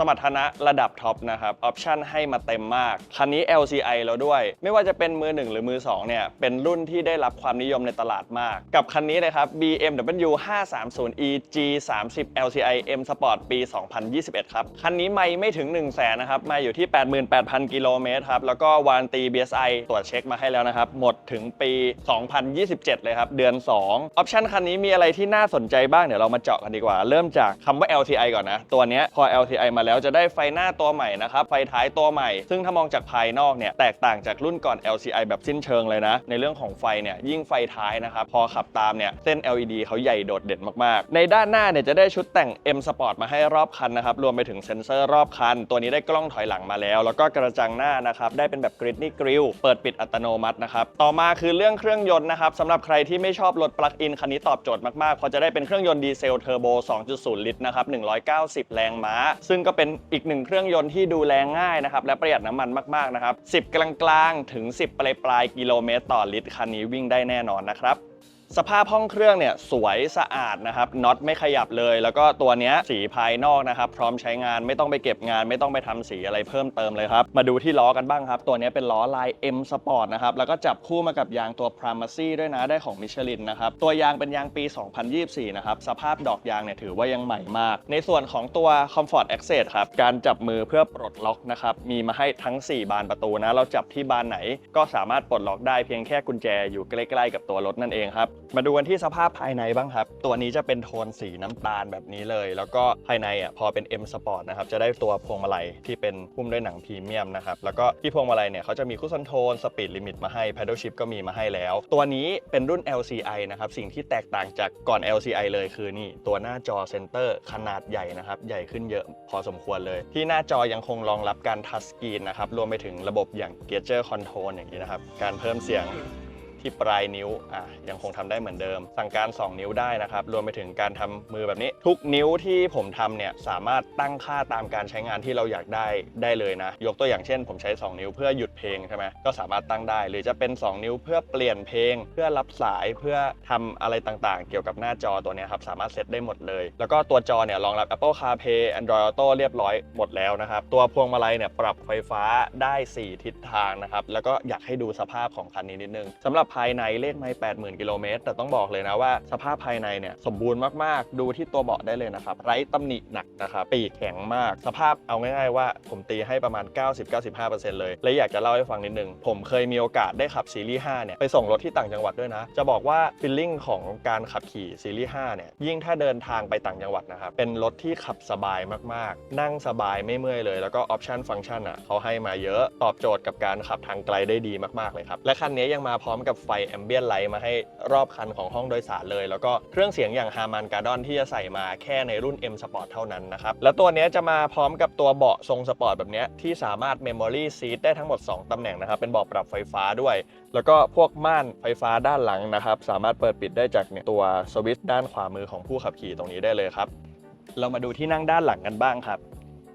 สมรรถนะระดับท็อปนะครับ ออปชันให้มาเต็มมาก คันนี้ LCI แล้วด้วย ไม่ว่าจะเป็นมือ 1 หรือมือ 2 เนี่ย เป็นรุ่นที่ได้รับความนิยมในตลาดมาก กับคันนี้เลยครับ BMW 530e G30 LCI M Sport ปี 2021 ครับ คันนี้ไม่ไม่ถึง 1 0 0 0 0แสนนะครับมาอยู่ที่ 88,000 กิโลเมตรครับแล้วก็วารันตี BSI ตรวจเช็คมาให้แล้วนะครับ หมดถึงปี 2027 เลยครับ เดือน 2 ออปชันคันนี้มีอะไรที่น่าสนใจบ้างเดี๋ยวเรามาเจาะกันดีกว่าเริ่มจากคำว่า LTI ก่อนนะตัวเนี้ยพอ LTI มาแล้วแล้วจะได้ไฟหน้าตัวใหม่นะครับ ไฟท้ายตัวใหม่ ซึ่งถ้ามองจากภายนอกเนี่ยแตกต่างจากรุ่นก่อน LCI แบบสิ้นเชิงเลยนะ ในเรื่องของไฟเนี่ยยิ่งไฟท้ายนะครับ พอขับตามเนี่ยเส้น LED เขาใหญ่โดดเด่นมากๆ ในด้านหน้าเนี่ยจะได้ชุดแต่ง M Sport มาให้รอบคันนะครับ รวมไปถึงเซ็นเซอร์รอบคัน ตัวนี้ได้กล้องถอยหลังมาแล้ว แล้วก็กระจังหน้านะครับได้เป็นแบบ Gridney Grill เปิดปิดอัตโนมัตินะครับต่อมาคือเรื่องเครื่องยนต์นะครับสำหรับใครที่ไม่ชอบรถปลั๊กอินคันนี้ตอบโจทย์มากๆเพราะจะได้เป็นเครื่องยนต์ดีเซลเทอร์โบ 2.0 ลิตรนะครับ190 แรงม้า ซึ่งก็เป็นอีกหนึ่งเครื่องยนต์ที่ดูแลง่ายนะครับและประหยัดน้ำมันมากๆนะครับ10 กลางๆ ถึง 10 ปลายปลายกิโลเมตรต่อลิตรคันนี้วิ่งได้แน่นอนนะครับ สภาพห้องเครื่องเนี่ยสวยสะอาดนะครับน็อตไม่ขยับเลย แล้วก็ตัวเนี้ยสีภายนอกนะครับ พร้อมใช้งานไม่ต้องไปเก็บงาน ไม่ต้องไปทำสีอะไรเพิ่มเติมเลยครับ มาดูที่ล้อกันบ้างครับ ตัวเนี้ยเป็นล้อลาย M Sport นะครับ แล้วก็จับคู่มากับยางตัว Primacy ด้วยนะได้ของมิชลินนะครับ ตัวยางเป็นยางปี 2024 นะครับ สภาพดอกยางเนี่ยถือว่ายังใหม่มาก ในส่วนของตัว Comfort Access ครับการจับมือเพื่อปลดล็อกนะครับมีมาให้ทั้ง 4 บานประตูนะเราจับที่บานไหน ก็สามารถปลดล็อกได้เพียงแค่กุญแจอยู่ใกล้ๆกับตัวรถนั่นเองครับ มาดูกันที่สภาพภายในบ้างครับ ตัวนี้จะเป็นโทนสีน้ำตาลแบบนี้เลย แล้วก็ภายในอะพอเป็น M Sport นะครับ จะได้ตัวพวงมาลัยที่เป็นหุ้มด้วยหนังพรีเมียมนะครับ แล้วก็ที่พวงมาลัยเนี่ยเขาจะมีคุชชั่นโทนสปีดลิมิตมาให้ paddle shift ก็มีมาให้แล้ว ตัวนี้เป็นรุ่น LCI นะครับ สิ่งที่แตกต่างจากก่อน LCI เลยคือนี่ตัวหน้าจอเซนเตอร์ขนาดใหญ่นะครับ ใหญ่ขึ้นเยอะพอสมควรเลย ที่หน้าจอยังคงรองรับการทัชสกรีนนะครับ รวมไปถึงระบบอย่าง Gesture Control อย่างนี้นะครับ การเพิ่มเสียง ที่ปลายนิ้วอะยังคงทำได้เหมือนเดิม สั่งการ 2 นิ้วได้นะครับ รวมไปถึงการทำมือแบบนี้ ทุกนิ้วที่ผมทำเนี่ยสามารถตั้งค่าตามการใช้งานที่เราอยากได้ได้เลยนะ ยกตัวอย่างเช่น ผมใช้ 2 นิ้วเพื่อหยุดเพลงใช่ไหมก็สามารถตั้งได้ หรือจะเป็น 2 นิ้วเพื่อเปลี่ยนเพลง เพื่อรับสายเพื่อทำอะไรต่างๆ เกี่ยวกับหน้าจอตัวนี้ครับสามารถเซตได้หมดเลย แล้วก็ตัวจอเนี่ยรองรับ Apple CarPlay Android Auto เรียบร้อยหมดแล้วนะครับตัวพวงมาลัยเนี่ยปรับไฟฟ้าได้ 4 ทิศทางนะครับแล้วก็อยากให้ดูสภาพของคันนี้นิดนึงสำหรับภายในเลขไมล์80,000 กิโลเมตร แต่ต้องบอกเลยนะว่า สภาพภายในเนี่ยสมบูรณ์มากๆ ดูที่ตัวเบาะได้เลยนะครับ ไร้ตำหนิหนักนะครับ ปีกแข็งมาก สภาพเอาง่าย ๆ ว่าผมตีให้ประมาณ 90-95%เลย และอยากจะเล่าให้ฟังนิดนึง ผมเคยมีโอกาสได้ขับซีรีส์ 5 เนี่ย ไปส่งรถที่ต่างจังหวัดด้วยนะ จะบอกว่าฟีลลิ่งของการขับขี่ซีรีส์ 5 เนี่ย ยิ่งถ้าเดินทางไปต่างจังหวัดนะครับ เป็นรถที่ขับสบายมากๆ นั่งสบายไม่เมื่อยเลย แล้วก็ออปชันฟังก์ชันอะเขาให้มาเยอะ ตอบโจทย์กับการขับทางไกลได้ดีมากๆเลยครับ และคันนี้ยังมาพร้อมกับไฟแอมเบียนไลท์มาให้รอบคันของห้องโดยสารเลย แล้วก็เครื่องเสียงอย่าง Harman Kardon ที่จะใส่มาแค่ในรุ่น M Sport เท่านั้นนะครับ แล้วตัวนี้จะมาพร้อมกับตัวเบาะทรงสปอร์ตแบบนี้ที่สามารถ Memory Seat ได้ทั้งหมด 2ตำแหน่งนะครับ เป็นเบาะปรับไฟฟ้าด้วย แล้วก็พวกม่านไฟฟ้าด้านหลังนะครับ สามารถเปิดปิดได้จากเนี่ยตัวสวิตช์ด้านขวามือของผู้ขับขี่ตรงนี้ได้เลยครับ เรามาดูที่นั่งด้านหลังกันบ้างครับ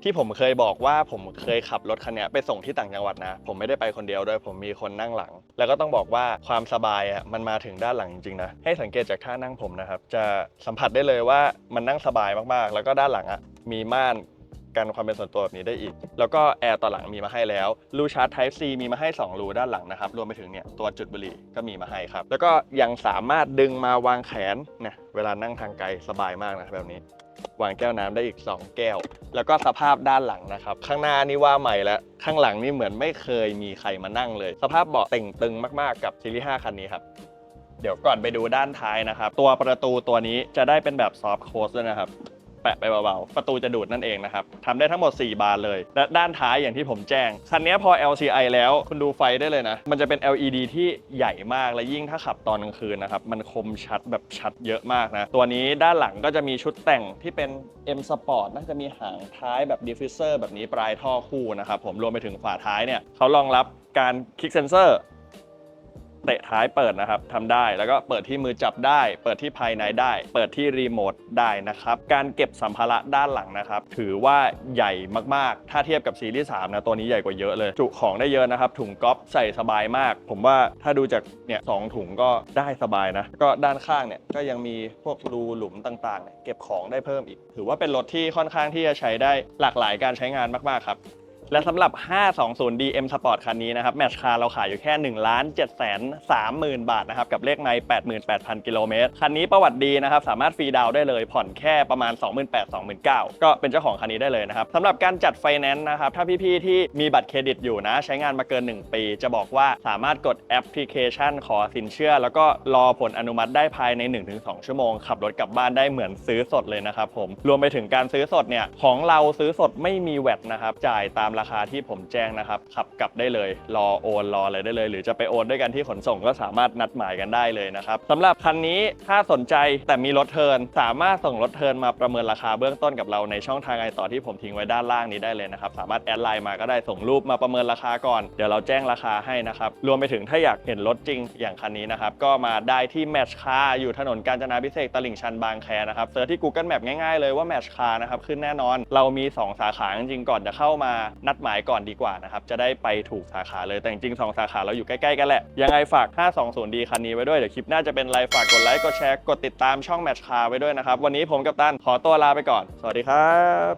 ที่ผมเคยบอกว่าผมเคยขับรถคันนี้ไปส่งที่ต่างจังหวัดนะ ผมไม่ได้ไปคนเดียวด้วยผมมีคนนั่งหลัง แล้วก็ต้องบอกว่าความสบายอะมันมาถึงด้านหลังจริงๆนะให้สังเกตจากท่านั่งผมนะครับ จะสัมผัสได้เลยว่ามันนั่งสบายมากๆ แล้วก็ด้านหลังอะมีม่านกันความเป็นส่วนตัวแบบนี้ได้อีก แล้วก็แอร์ต่อหลังมีมาให้แล้ว รูชาร์จ Type C มีมาให้ 2 รูด้านหลังนะครับ รวมไปถึงเนี่ยตัวจุดบุหรี่ก็มีมาให้ครับ แล้วก็ยังสามารถดึงมาวางแขนนี่ยเวลานั่งทางไกลสบายมากนะแบบนี้ วางแก้วน้ำได้อีก 2 แก้ว แล้วก็สภาพด้านหลังนะครับ ข้างหน้านี่ว่าใหม่แล้ว ข้างหลังนี่เหมือนไม่เคยมีใครมานั่งเลย สภาพเบาะเต่งตึงมากๆกับซีรีส์5คันนี้ครับเดี๋ยวก่อนไปดูด้านท้ายนะครับ ตัวประตูตัวนี้จะได้เป็นแบบซอฟต์โคสด้วยนะครับ แปะไปเบาๆ ประตูจะดูดนั่นเองนะครับทำได้ทั้งหมด 4 บานเลย และด้านท้ายอย่างที่ผมแจ้ง คันนี้พอ LCI แล้วคุณดูไฟได้เลยนะ มันจะเป็น LED ที่ใหญ่มากและยิ่งถ้าขับตอนกลางคืนนะครับ มันคมชัดแบบชัดเยอะมากนะ ตัวนี้ด้านหลังก็จะมีชุดแต่งที่เป็น M Sport น่าจะมีหางท้ายแบบดิฟฟิเซอร์แบบนี้ปลายท่อคู่นะครับผมรวมไปถึงฝาท้ายเนี่ยเขารองรับการคลิกเซนเซอร์ เตะท้ายเปิดนะครับทำได้แล้วก็เปิดที่มือจับได้ เปิดที่ภายในได้ เปิดที่รีโมทได้นะครับการเก็บสัมภาระด้านหลังนะครับถือว่าใหญ่มากๆ ถ้าเทียบกับซีรีส์3นะตัวนี้ใหญ่กว่าเยอะเลย จุของได้เยอะนะครับถุงก๊อฟใส่สบายมาก ผมว่าถ้าดูจากเนี่ยสองถุงก็ได้สบายนะก็ด้านข้างเนี่ยก็ยังมีพวกรูหลุมต่างๆเนี่ยเก็บของได้เพิ่มอีก ถือว่าเป็นรถที่ค่อนข้างที่จะใช้ได้หลากหลายการใช้งานมากๆครับ และสำหรับ 520 DM Sport คันนี้นะครับ แมชคาเราขายอยู่แค่ 1 7 3 0 0 0 0 บาทนะครับ กับเลขไมล์88,000 กิโลเมตร คันนี้ประวัติดีนะครับ สามารถฟรีดาวน์ได้เลย ผ่อนแค่ประมาณ 28,000-29,000 ก็เป็นเจ้าของคันนี้ได้เลยนะครับสำหรับการจัดไฟแนนซ์นะครับ ถ้าพี่ๆ ที่มีบัตรเครดิตอยู่นะ ใช้งานมาเกิน 1 ปี จะบอกว่าสามารถกดแอปพลิเคชันขอสินเชื่อ แล้วก็รอผลอนุมัติได้ภายใน 1-2 ชั่วโมง ขับรถกลับบ้านได้เหมือนซื้อสดเลยนะครับผมรวมไปถึงการซื้อสดเนี่ยของเราซื้อสดไม่มีแวตนะครับจ่ายตามราคาที่ผมแจ้งนะครับขับกลับได้เลย รอโอนรออะไรได้เลย หรือจะไปโอนด้วยกันที่ขนส่งก็สามารถนัดหมายกันได้เลยนะครับสำหรับคันนี้ถ้าสนใจแต่มีรถเทินสามารถส่งรถเทินมาประเมินราคาเบื้องต้นกับเราในช่องทางไอต่อที่ผมทิ้งไว้ด้านล่างนี้ได้เลยนะครับสามารถแอดไลน์มาก็ได้ส่งรูปมาประเมินราคาก่อนเดี๋ยวเราแจ้งราคาให้นะครับรวมไปถึงถ้าอยากเห็นรถจริงอย่างคันนี้นะครับก็มาได้ที่แมชคาอยู่ถนนกาญจนาพิเศษตลิ่งชันบางแคนะครับเซิร์ชที่ Google Map ง่ายๆเลยว่าแมชคานะครับขึ้นแน่นอนเรามี 2 สาขาจริงๆก่อนจะเข้ามานัดหมายก่อนดีกว่านะครับ จะได้ไปถูกสาขาเลย แต่จริงๆ2สาขาเราอยู่ใกล้ๆกันแหละ ยังไงฝาก 520D คันนี้ไว้ด้วย เดี๋ยวคลิปหน้าจะเป็นไรฝากกดไลค์ กดแชร์ กดติดตามช่องแมทช์คาไว้ด้วยนะครับ วันนี้ผมกับตันขอตัวลาไปก่อน สวัสดีครับ